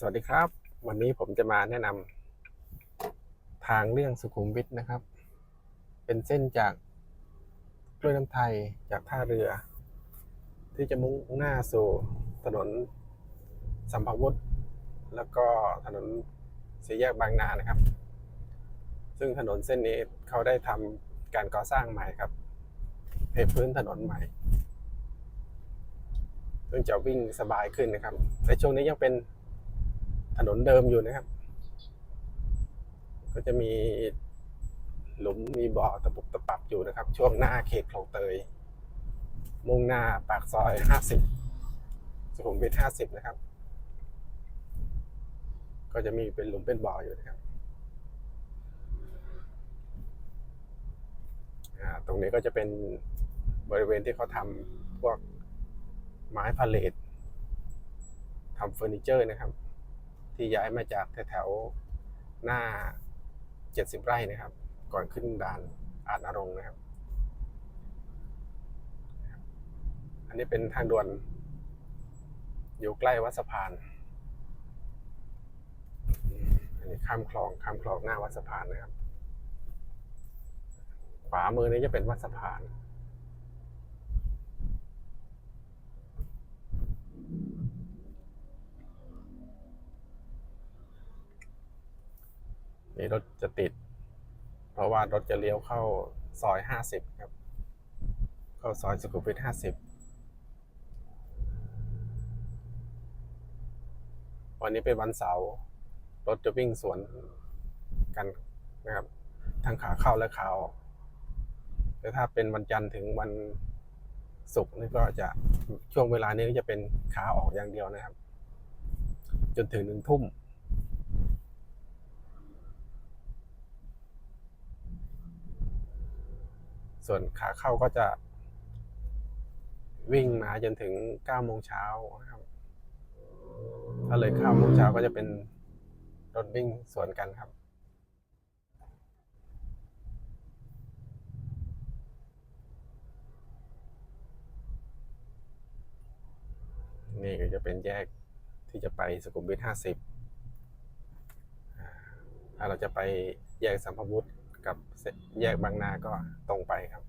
สวัสดีครับ วันนี้ผมจะมาแนะนำทางเลี่ยงสุขุมวิทนะครับ เป็นเส้นจากกล้วยน้ำไทยจากท่าเรือ ที่จะมุ่งหน้าสู่ถนนสัมภาวุธแล้วก็ถนนสี่แยกบางนานะครับ ซึ่งถนนเส้นนี้เขาได้ทำการก่อสร้างใหม่ครับเทพื้นถนนใหม่ซึ่งจะวิ่งสบายขึ้นนะครับในช่วงนี้ยังเป็น ถนนเดิมอยู่นะครับ ก็จะมีหลุมมีบ่อตะปุกตะปับอยู่นะครับ ช่วงหน้าเขตคลองเตย มุ่งหน้าปากซอย50สุขุมวิท50นะครับ ก็จะมีเป็นหลุมเป็นบ่ออยู่นะครับตรงนี้ก็จะเป็นบริเวณที่เขาทำพวกไม้พาเลททำเฟอร์นิเจอร์นะครับ ที่ย้ายมาจากแถวๆหน้า 70 ไร่นะครับ ก่อนขึ้นด่านอาจนรงนะครับ อันนี้เป็นทางด่วน อยู่ใกล้วัดสะพาน อันนี้ข้ามคลองข้ามคลองหน้าวัดสะพานนะครับ ขวามือนี้จะเป็นวัดสะพาน นี่รถจะติด เพราะว่ารถจะเลี้ยวเข้าซอยห้าสิบครับ เข้าซอยสุขุมวิทห้าสิบวันนี้เป็นวันเสาร์รถจะวิ่งสวนกันนะครับทั้งขาเข้าและขาออกแต่ถ้าเป็นวันจันทร์ถึงวันศุกร์นี่ก็จะช่วงเวลานี้ก็จะเป็นขาออกอย่างเดียวนะครับ จนถึงหนึ่งทุ่ม ส่วนขาเข้าก็จะ วิ่งมาจนถึง9โมงเช้านะครับ ถ้าเลย9โมงเช้าก็จะเป็นรถวิ่งสวนกันครับนี่ก็จะเป็นแยกที่จะไปสุขุมวิท50อ่าถ้าเราจะไปแยกสัมภวุธ กับแยกบางนาก็ตรงไปครับ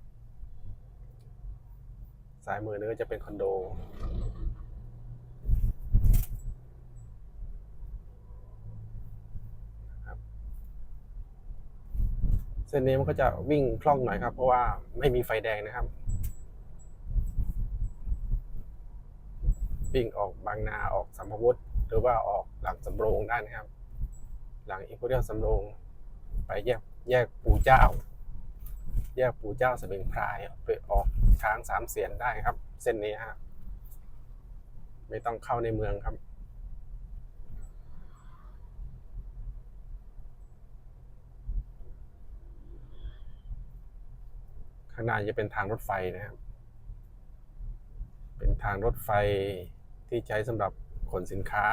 ซ้ายมือนี้ก็จะเป็นคอนโดครับเส้นนี้มันก็จะวิ่งคล่องหน่อยครับ เพราะว่าไม่มีไฟแดงนะครับ วิ่งออกบางนาออกสัมภวุธหรือว่าออกหลังสำโรงได้นะครับ หลังอิมพีเรียลสำโรงไปแยก แยกปู่เจ้า แยกปู่เจ้าสมิงพรายไปออกทางสามเสียนได้ครับ เส้นนี้ฮะไม่ต้องเข้าในเมืองครับ ข้างหน้าจะเป็นทางรถไฟนะครับ เป็นทางรถไฟที่ใช้สำหรับขนสินค้า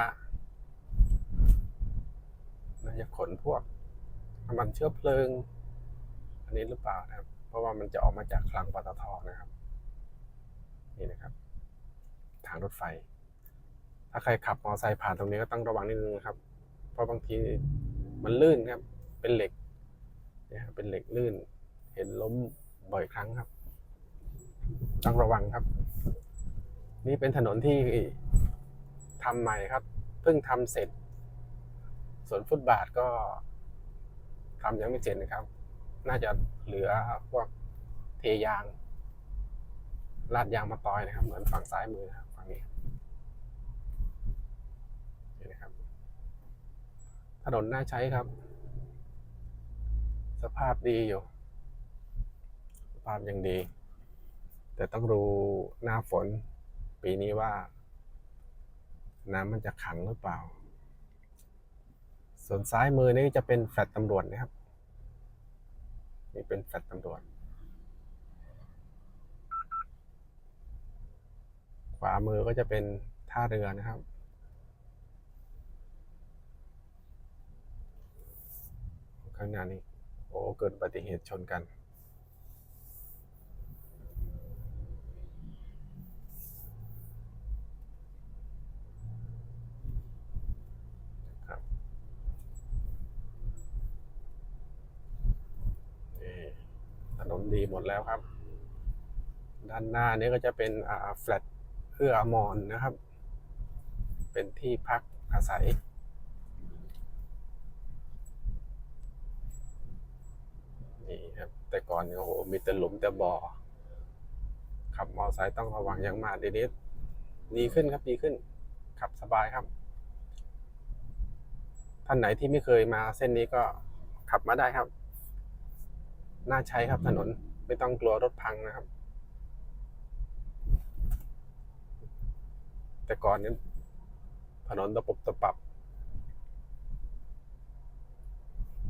น่าจะขนพวก น้ำมันเชื้อเพลิง อันนี้หรือเปล่านะครับ เพราะว่ามันจะออกมาจากคลังปตทนะครับ นี่นะครับ ทางรถไฟ ถ้าใครขับมอเตอร์ไซค์ผ่านตรงนี้ก็ต้องระวังนิดนึงนะครับ เพราะบางทีมันลื่นครับ เป็นเหล็กเนี่ยครับเป็นเหล็กลื่น เห็นล้มบ่อยครั้งครับ ต้องระวังครับ นี่เป็นถนนที่ทำใหม่ครับ เพิ่งทำเสร็จ ส่วนฟุตบาทก็ ทำยังไม่เสร็จนะครับ น่าจะเหลือพวกเทยางลาดยางมาตอยนะครับ เหมือนฝั่งซ้ายมือนะครับฝั่งนี้นี่นะครับ ถนนน่าใช้ครับ สภาพดีอยู่ สภาพยังดี แต่ต้องดูหน้าฝนปีนี้ว่า น้ำมันจะขังหรือเปล่า ส่วนซ้ายมือนี่จะเป็นแฟลตตำรวจนะครับ นี่เป็นแฟลตตำรวจ ขวามือก็จะเป็นท่าเรือนะครับ ข้างหน้านี้โอ้เกิดอุบัติเหตุชนกัน ดีหมดแล้วครับ ด้านหน้านี้ก็จะเป็นอ่าแฟลตเอื้ออมรนนะครับ เป็นที่พักอาศัย นี่ครับ แต่ก่อนโอ้โหมีแต่หลุมแต่บ่อขับมอเตอร์ไซค์ต้องระวังอย่างมากเดี๋ยวนี้ดีขึ้นครับดีขึ้น ขับสบายครับ ท่านไหนที่ไม่เคยมาเส้นนี้ก็ขับมาได้ครับ น่าใช้ครับถนนไม่ต้องกลัวรถพังนะครับ แต่ก่อนนี้ถนนตะปบตะปับ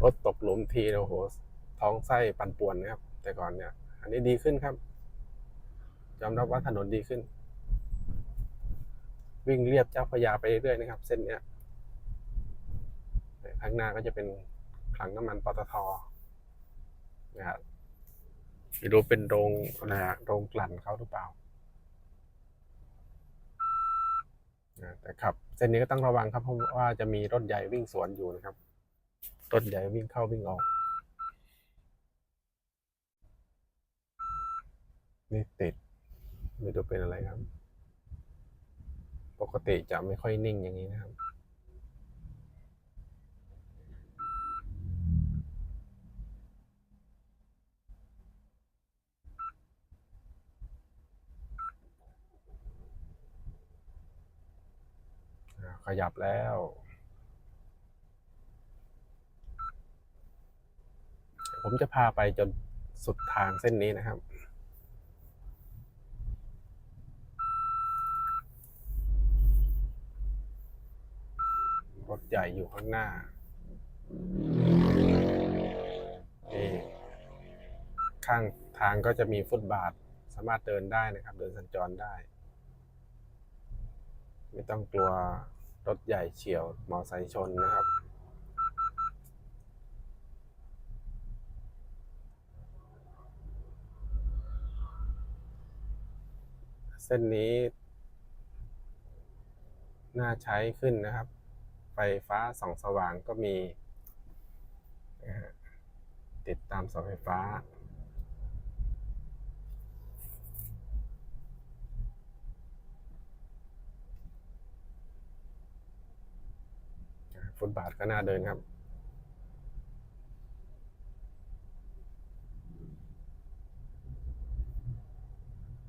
รถตกหลุมทีโอ้โห ท้องไส้ปั่นป่วนนะครับ แต่ก่อนเนี่ย อันนี้ดีขึ้นครับยอมรับว่าถนนดีขึ้น วิ่งเรียบเจ้าพยาไปเรื่อยๆนะครับ เส้นเนี้ยข้างหน้าก็จะเป็นคลังน้ำมันปตท นะครับไม่รู้เป็นโรงนะฮะโรงกลั่นเขาหรือเปล่านะแต่ขับ เส้นนี้ก็ต้องระวังครับเพราะว่าจะมีรถใหญ่วิ่งสวนอยู่นะครับรถใหญ่วิ่งเข้าวิ่งออกนี่ติดไม่รู้เป็นอะไรครับ ปกติจะไม่ค่อยนิ่งอย่างนี้นะครับ ขยับแล้ว ผมจะพาไปจนสุดทางเส้นนี้นะครับรถใหญ่อยู่ข้างหน้านี่ข้างทางก็จะมีฟุตบาท สามารถเดินได้นะครับ เดินสัญจรได้ ไม่ต้องกลัว รถใหญ่เฉียวมอไซค์ชนนะครับ เส้นนี้ น่าใช้ขึ้นนะครับ ไฟฟ้าส่องสว่างก็มี ติดตามเสาไฟฟ้า ฟุตบาทก็น่าเดินครับ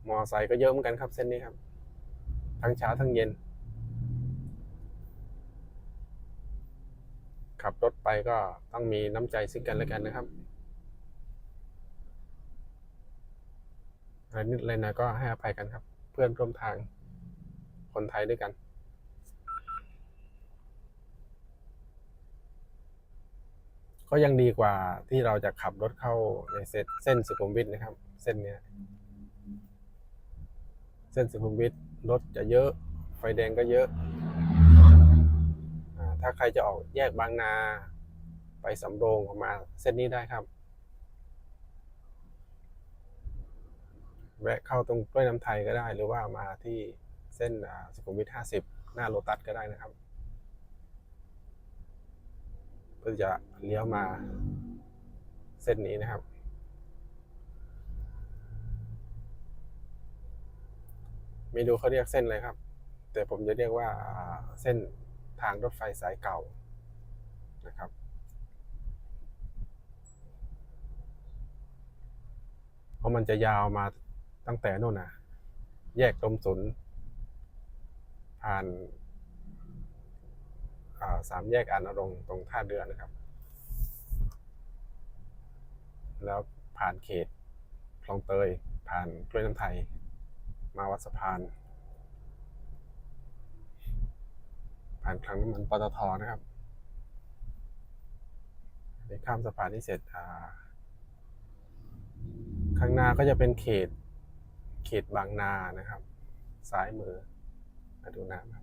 มอไซค์ก็เยอะเหมือนกันครับเส้นนี้ครับ ทั้งเช้าทั้งเย็น ขับรถไปก็ต้องมีน้ำใจซึ่งกันและกันนะครับอะไรนิดอะไรหนะก็ให้อภัยกันครับ เพื่อนร่วมทางคนไทยด้วยกัน ก็ยังดีกว่าที่เราจะขับรถเข้าในเส้นสุขุมวิทนะครับ เส้นเนี้ยเส้นสุขุมวิทรถจะเยอะ ไฟแดงก็เยอะอถ้าใครจะออกแยกบางนา ไปสำโรงออกมาเส้นนี้ได้ครับ แวะเข้าตรงกล้วยน้ำไทยก็ได้ หรือว่ามาที่เส้นสุขุมวิทห้าสิบหน้าโลตัสก็ได้นะครับ เพื่อจะเลี้ยวมาเส้นนี้นะครับ ไม่รู้เขาเรียกเส้นอะไรครับ แต่ผมจะเรียกว่าเส้นทางรถไฟสายเก่านะครับเพราะมันจะยาวมาตั้งแต่นู่นนะแยกตมสุนผ่าน สามแยกอานรงตรงท่าเรือนะครับ แล้วผ่านเขตคลองเตย ผ่านกล้วยน้ำไทย มาวัดสะพาน ผ่านคลังน้ำมันปตทนะครับไปข้ามสะพานที่เสร็จข้างหน้าก็จะเป็นเขตเขตบางนานะครับ ซ้ายมือมาดูน้ำครับ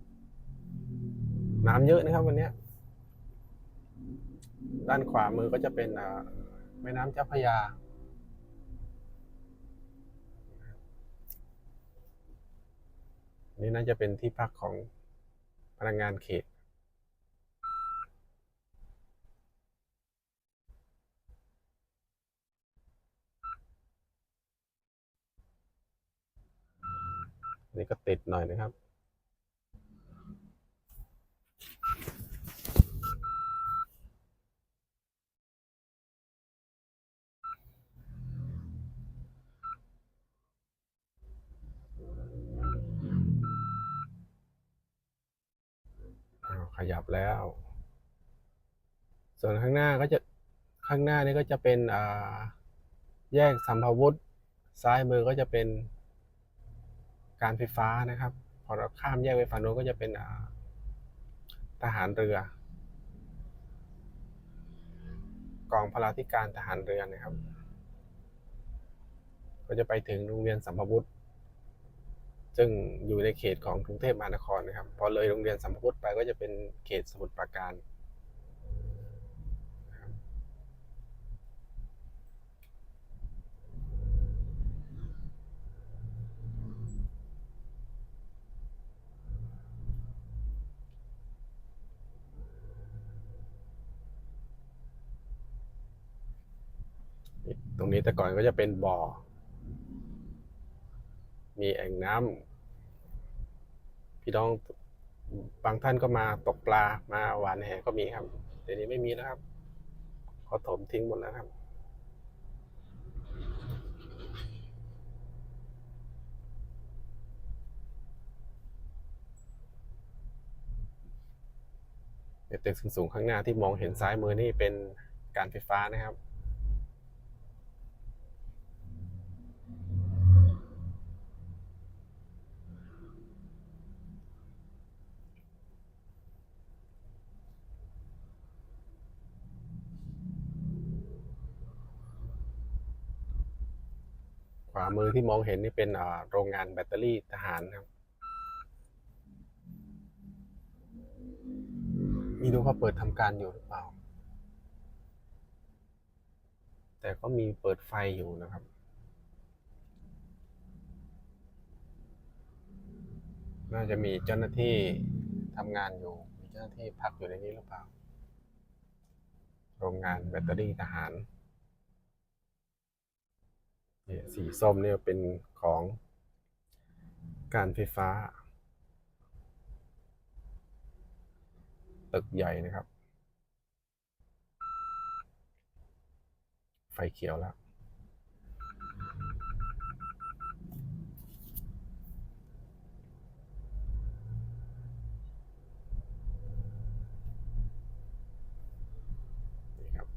น้ำเยอะนะครับ วันนี้ด้านขวามือก็จะเป็นแม่น้ำเจ้าพระยาน,นี่น่าจะเป็นที่พักของพลังงานเขตนี่ก็ติดหน่อยนะครับ ยับแล้ว ส่วนข้างหน้าก็จะข้างหน้านี่ก็จะเป็นอ่าแยกสัมภาวุธ ซ้ายมือก็จะเป็นการไฟฟ้านะครับ พอเราข้ามแยกไปฝั่งโน้นก็จะเป็นอ่าทหารเรือ กองพลาธิการทหารเรือนะครับ ก็จะไปถึงโรงเรียนสัมภาวุธ ซึ่งอยู่ในเขตของกรุงเทพมหานครนะครับ พอเลยโรงเรียนสัมภาวุธไปก็จะเป็นเขตสมุทรปราการนะครับตรงนี้แต่ก่อนก็จะเป็นบ่อ มีแอ่งน้ำพี่น้องบางท่านก็มาตกปลามาหวานแหก็มีครับเดี๋ยวนี้ไม่มีแล้วครับเขาถมทิ้งหมดแล้วครับ เดี๋ยวตึกสูงๆข้างหน้าที่มองเห็นซ้ายมือนี่เป็นการไฟฟ้านะครับ มือที่มองเห็นนี่เป็นโรงงานแบตเตอรี่ทหารครับ มีดูเขาเปิดทำการอยู่หรือเปล่า แต่ก็มีเปิดไฟอยู่นะครับน่าจะมีเจ้าหน้าที่ทำงานอยู่ มีเจ้าหน้าที่พักอยู่ในนี้หรือเปล่า โรงงานแบตเตอรี่ทหาร สีส้มเนี่ยเป็นของการไฟฟ้า ตึกใหญ่นะครับ ไฟเขียวแล้วนี่ครับ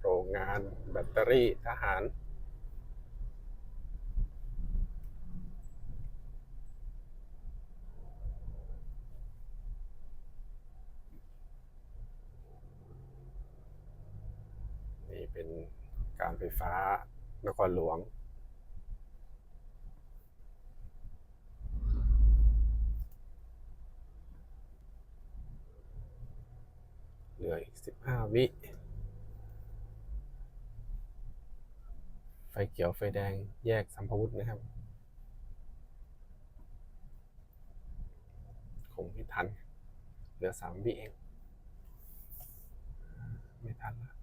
โรงงานแบตเตอรี่ทหาร นี่เป็นการไฟฟ้านครหลวง เหลืออีกสิบห้าวิ ไฟเขียวไฟแดงแยกสัมภวุธนะครับ คงไม่ทัน เหลือสามวิเอง ไม่ทันและ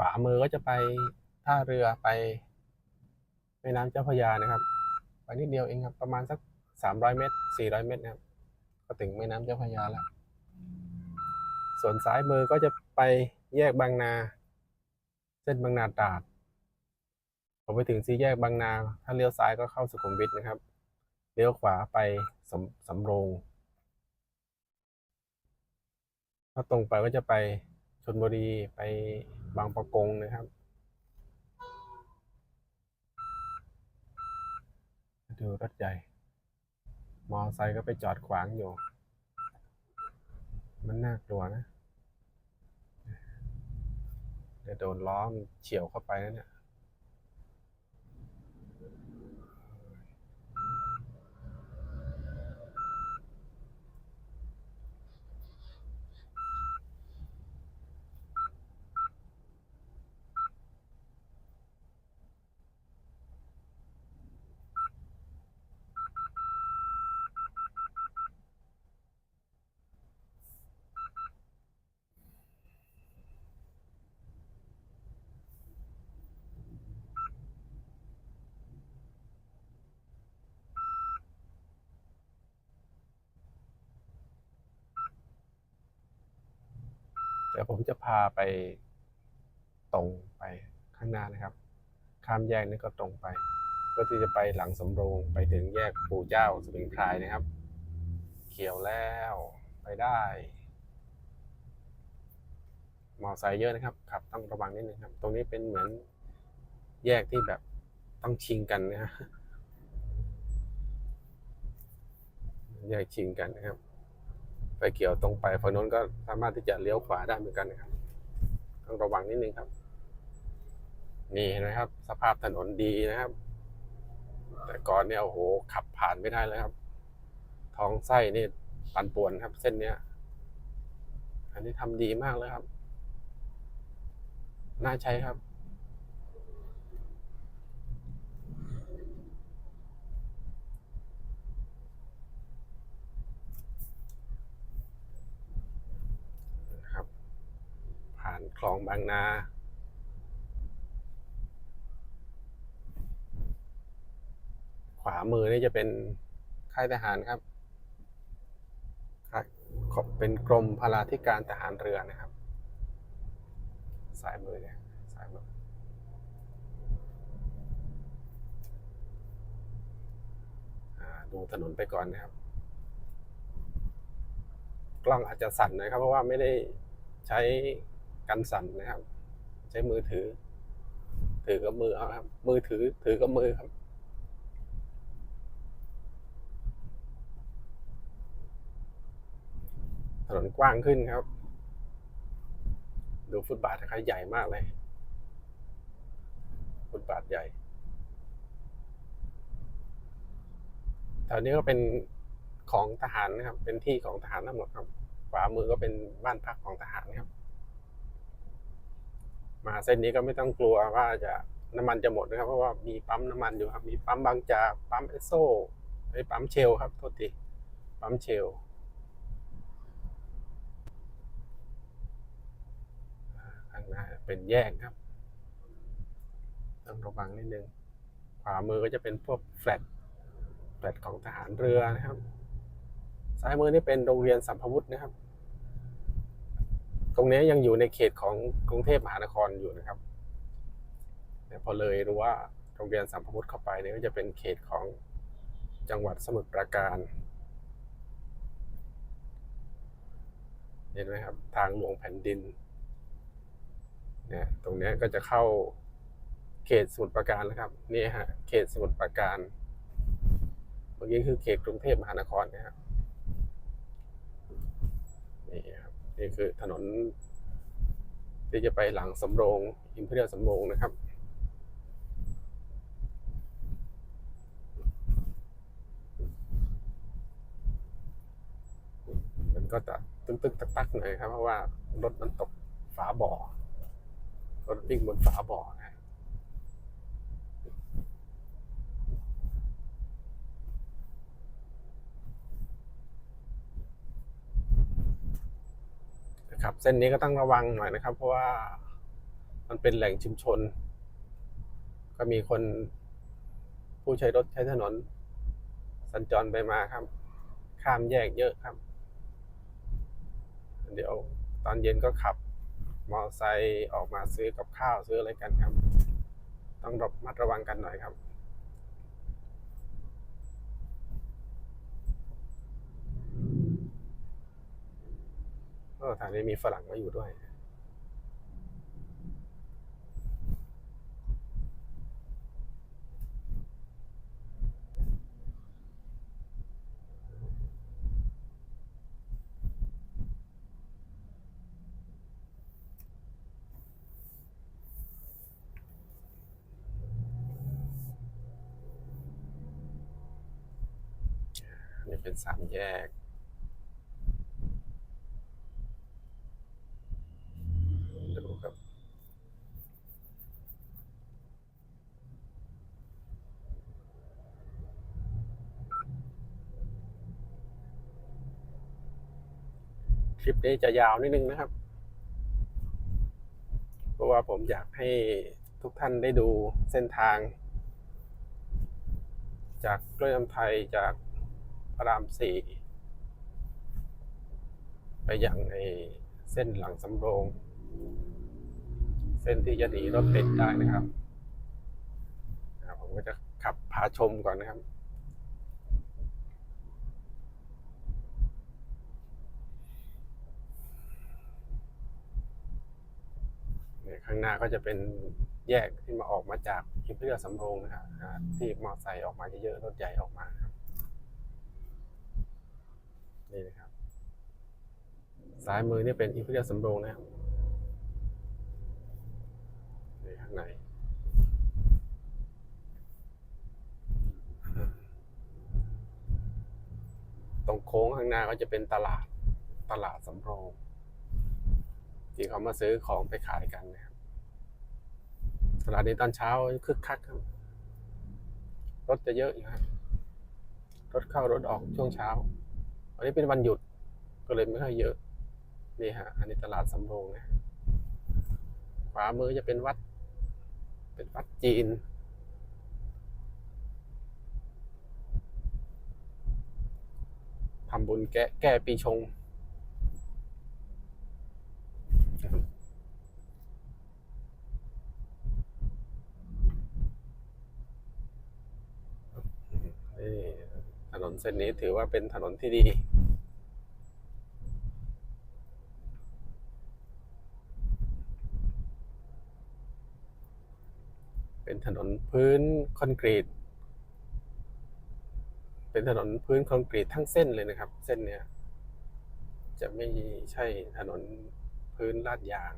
วามือก็จะไปท่าเรือไปแม่น้ำเจ้าพระยานะครับ ไปนิดเดียวเองครับ ประมาณสักสามร้อยเมตรสี่ร้อยเมตรนะครับ ก็ถึงแม่น้ำเจ้าพระยาแล้ว ส่วนซ้ายมือก็จะไปแยกบางนา เส้นบางนาตราดพอไปถึงสี่แยกบางนา ถ้าเลี้ยวซ้ายก็เข้าสุขุมวิทนะครับ เลี้ยวขวาไปสำสำโรง ถ้าตรงไปก็จะไปชลบุรีไป บางปะกงนะครับดูรถใหญ่ มอไซค์ก็ไปจอดขวางอยู่ มันน่ากลัวนะเดี๋ยวโดนล้อมเฉียวเข้าไปนะเนี่ย เดี๋ยวผมจะพาไปตรงไปข้างหน้านะครับ ข้ามแยกนี่ก็ตรงไป เพื่อที่จะไปหลังสำโรงไปถึงแยกปู่เจ้าสมิงพรายนะครับ เขียวแล้วไปได้มอไซค์เยอะนะครับขับต้องระวังนิดนึงครับ ตรงนี้เป็นเหมือนแยกที่แบบต้องชิงกันนะฮะแยกชิงกันนะครับ ไฟเขียวตรงไปฝั่งโน้นก็สามารถที่จะเลี้ยวขวาได้เหมือนกันนะครับต้องระวังนิดนึงครับ นี่นไหมครับ สภาพถนนดีนะครับ แต่ก่อนเนี่ยโอ้โหขับผ่านไม่ได้เลยครับ ท้องไส้นี่ปั่นป่วนครับ เส้นเนี้ย อันนี้ทำดีมากเลยครับ น่าใช้ครับ ผ่าน คลองบางนา ขวามือนี่จะเป็นค่ายทหารครับ เป็นกรมพลาธิการทหารเรือนะครับซ้ายมือเนี่ยซ้ายมือดูถนนไปก่อนนะครับ กล้องอาจจะสั่นนะครับ เพราะว่าไม่ได้ใช้ กันสั่นนะครับ ใช้มือถือ ถือกับมือเอาครับ มือถือ ถือกับมือครับถนนกว้างขึ้นครับ ดูฟุตบาทนะครับใหญ่มากเลย ฟุตบาทใหญ่แถวนี้ก็เป็นของทหารนะครับ เป็นที่ของทหารทั้งหมดครับ ขวามือก็เป็นบ้านพักของทหารครับ มาเส้นนี้ก็ไม่ต้องกลัวว่าจะน้ำมันจะหมดนะครับ เพราะว่ามีปั๊มน้ำมันอยู่ครับ มีปั๊มบางจากปั๊มเอสโซไอ้ปั๊มเชลครับโทษทีปั๊มเชลข้างหน้าเป็นแยกครับ ต้องระวังนิดนึงขวามือก็จะเป็นพวกแฟลตแฟลตของทหารเรือนะครับ ซ้ายมือนี่เป็นโรงเรียนสัมภวุฒินะครับ ตรงนี้ยังอยู่ในเขตของกรุงเทพมหานครอยู่นะครับแต่พอเลยรู้ว่าโรงเรียนสัมภวุฒิเข้าไปเนี่ยก็จะเป็นเขตของจังหวัดสมุทรปราการ เห็นไหมครับ ทางหลวงแผ่นดิน เนี่ย ตรงนี้ก็จะเข้าเขตสมุทรปราการแล้วครับนี่ฮะ เขตสมุทรปราการ เมื่อกี้คือเขตกรุงเทพมหานครนะครับนี่ครับ นี่คือถนน ที่จะไปหลังสำโรงอิมพีเรียลสำโรงนะครับมันก็จะตึกๆตักตักหน่อยครับ เพราะว่ารถมันตกฝาบ่อรถวิ่งบนฝาบ่อนะนะ ครับ เส้นนี้ก็ต้องระวังหน่อยนะครับ เพราะว่ามันเป็นแหล่งชุมชน ก็มีคนผู้ใช้รถใช้ถนน สัญจรไปมาครับ ข้ามแยกเยอะครับ เดี๋ยวตอนเย็นก็ขับมอเตอร์ไซค์ออกมาซื้อกับข้าวซื้ออะไรกันครับ ต้องระมัดระวังกันหน่อยครับ เออทางนี้มีฝรั่งมาอยู่ด้วย นี่เป็นสามแยก ดูครับ คลิปนี้จะยาวนิดนึงนะครับ เพราะว่าผมอยากให้ทุกท่านได้ดูเส้นทาง จากกล้วยน้ำไทยจากพระรามสี่ไปยังไอเส้นหลังสำโรง เส้นที่จะหนีรถติดได้นะครับผมก็จะขับพาชมก่อนนะครับ เนี่ย ข้างหน้าก็จะเป็นแยกที่มาออกมาจากอิมพีเรียลสำโรงนะครับที่มอเตอร์ไซค์ออกมาเยอะๆรถใหญ่ออกมาครับนี่นะครับซ้ายมือนี่เป็นอิมพีเรียลสำโรงนะครับนี่ข้างในตรงโค้งข้างหน้าก็จะเป็นตลาดตลาดสำโรงที่เขามาซื้อของไปขายกันนะครับ ตลาดนี้ตอนเช้าคึกคักครับ รถจะเยอะอยู่ครับรถเข้ารถออกช่วงเช้า วันนี้เป็นวันหยุดก็เลยไม่ค่อยเยอะ นี่ฮะ อันนี้ตลาดสำโรงนะขวามือจะเป็นวัด เป็นวัดจีน ทำบุญแก้แก้ปีชง นี่ถนน เส้นนี้ถือว่าเป็นถนนที่ดี เป็นถนนพื้นคอนกรีต เป็นถนนพื้นคอนกรีตทั้งเส้นเลยนะครับ เส้นเนี้ยจะไม่ใช่ถนนพื้นลาดยาง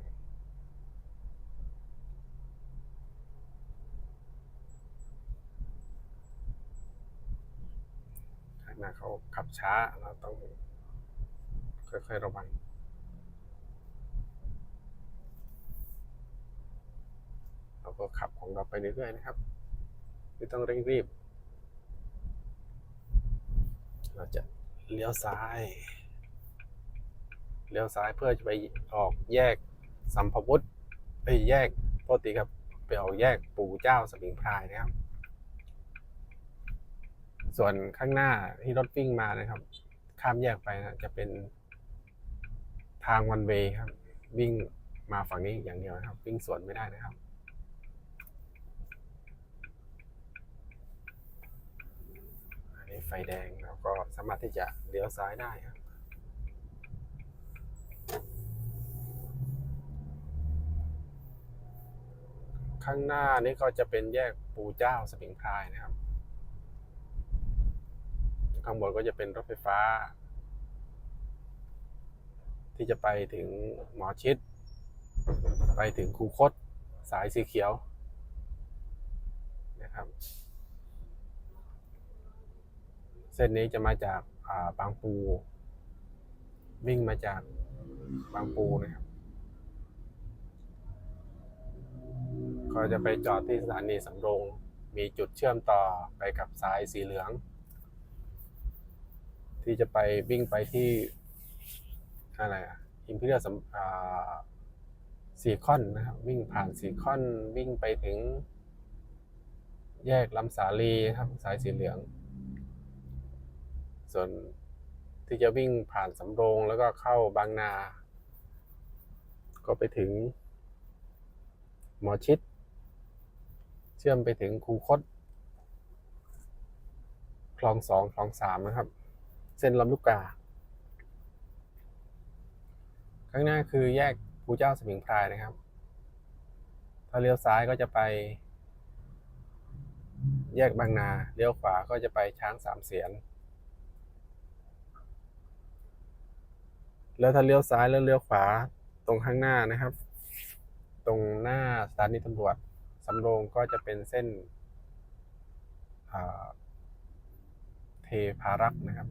ข้างห น้าเขาขับช้าเราต้องค่อยๆระวังเราก็ขับของเราไปเรื่อยๆนะครับ ไม่ต้องเร่งรีบ เราจะเลี้ยวซ้าย เลี้ยวซ้ายเพื่อจะไปออกแยกสัมภวุฒิไปแยกโทษทีครับ ไปออกแยกปู่เจ้าสมิงพรายนะครับ ส่วนข้างหน้าที่รถวิ่งมานะครับ ข้ามแยกไปนะจะเป็นทางวันเวย์ครับ วิ่งมาฝั่งนี้อย่างเดียวนะครับ วิ่งสวนไม่ได้นะครับ อันนี้ไฟแดงเราก็สามารถที่จะเลี้ยวซ้ายได้ครับข้างหน้านี่ก็จะเป็นแยกปูเจ้าสมิงพรายนะครับ ข้างบนก็จะเป็นรถไฟฟ้า ที่จะไปถึงหมอชิด ไปถึงคูคตสายสีเขียวนะครับ เส้นนี้จะมาจากาบางปู วิ่งมาจากบางปูนะครับก็จะไปจอดที่สถานีสำโรง มีจุดเชื่อมต่อไปกับสายสีเหลือง ที่จะไปวิ่งไปที่อะไรอะอิมพีเรียลสำอ่าสีคอนนะครับ วิ่งผ่านสีคอนวิ่งไปถึง แยกลำสาลีครับ สายสีเหลือง ส่วนที่จะวิ่งผ่านสำโรงแล้วก็เข้าบางนา ก็ไปถึง หมอชิด เชื่อมไปถึงคูคตคลองสองคลองสามนะครับ ส้นลำลูกกา ข้างหน้าคือแยกภูเจ้าสมิงพรายนะครับ ถ้าเลี้ยวซ้ายก็จะไป แยกบางนา เลี้ยวขวาก็จะไปช้างสามเสียน แล้วถ้าเลี้ยวซ้ายแล้วเลี้ยวขวาตรงข้างหน้านะครับ ตรงหน้าสถานีตำรวจสำโรงก็จะเป็นเส้นเทพารักษ์นะครับ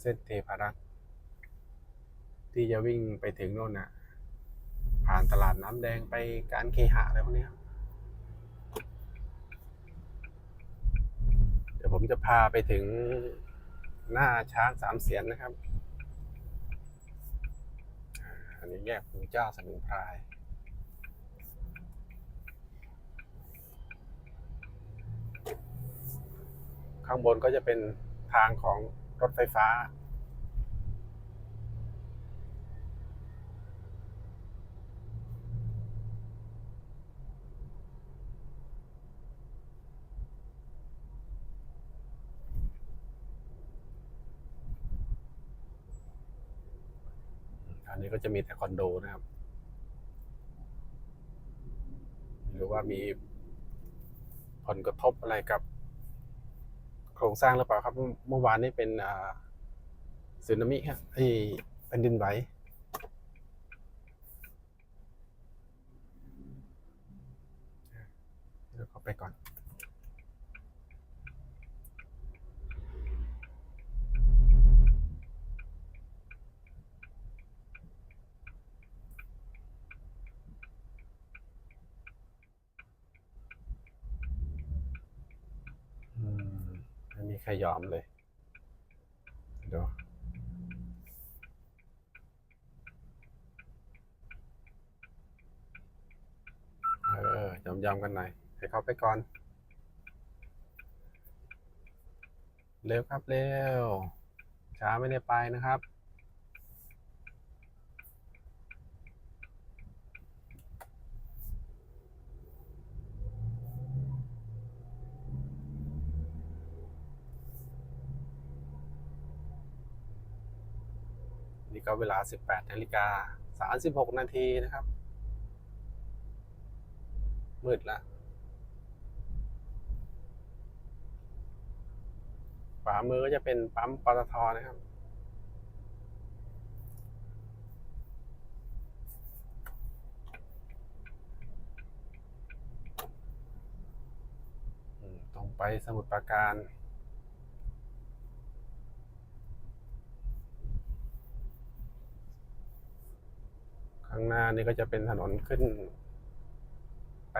เส้นเทพารักษ์ที่จะวิ่งไปถึงโน่นน่ะ ผ่านตลาดน้ำแดงไปการเคหะอะไรพวกนี้เดี๋ยวผมจะพาไปถึงหน้าช้างสามเสียนนะครับอ่าอันนี้แยกปู่เจ้าสมิงพรายข้างบนก็จะเป็นทางของ รถไฟฟ้า อันนี้ก็จะมีแต่คอนโดนะครับ หรือว่ามีผลกระทบอะไรกับ โครงสร้างหรือเปล่าครับ เมื่อวานนี้เป็นสึนามิครับไอ้แผ่นดินไหวเดี๋ยวเขาไปก่อน ใครยอมเลยดูเออยอมยอมๆกันหน่อยให้เขาไปก่อน เร็วครับเร็วช้าไม่ได้ไปนะครับ ก็เวลา 18นาฬิกา36 นาทีนะครับ มืดละขวามือก็จะเป็นปั๊มปตทนะครับตรงไปสมุทรปราการ ข้าง หน้านี่ก็จะเป็นถนนขึ้น ไป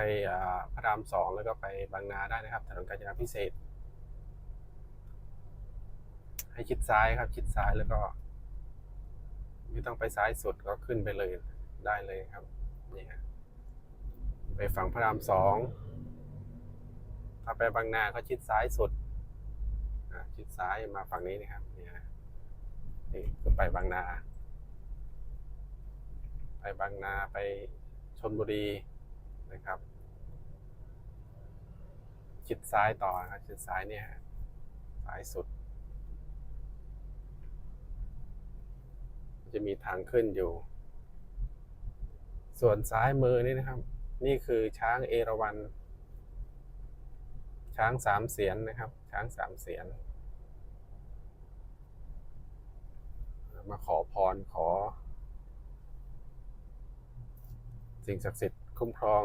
พระรามสองแล้วก็ไปบางนาได้นะครับ ถนนกาญจนาพิเศษ ให้ชิดซ้ายครับ ชิดซ้ายแล้วก็ไม่ต้องไปซ้ายสุดก็ขึ้นไปเลยได้เลยครับนี่ฮะไปฝั่งพระรามสองถ้าไปบางนาก็ชิดซ้ายสุดชิดซ้ายมาฝั่งนี้นะครับนี่ฮะนี่ก็ไปบางนา ไปบางนาไปชนบุรีนะครับ ชิดซ้ายต่อครับชิดซ้ายเนี่ยซ้ายสุด จะมีทางขึ้นอยู่ ส่วนซ้ายมือนี่นะครับ นี่คือช้างเอราวัณช้างสามเสียนนะครับ ช้างสามเสียน มาขอพรขอ สิ่งศักดิ์สิทธิ์คุ้มครอง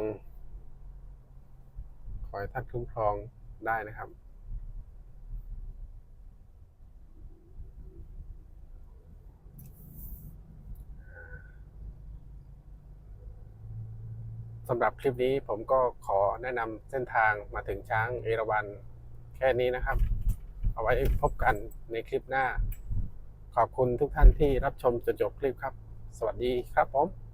ขอให้ท่านคุ้มครองได้นะครับ สำหรับคลิปนี้ผมก็ขอแนะนำเส้นทางมาถึงช้างเอราวัณแค่นี้นะครับ เอาไว้พบกันในคลิปหน้า ขอบคุณทุกท่านที่รับชมจนจบคลิปครับ สวัสดีครับผม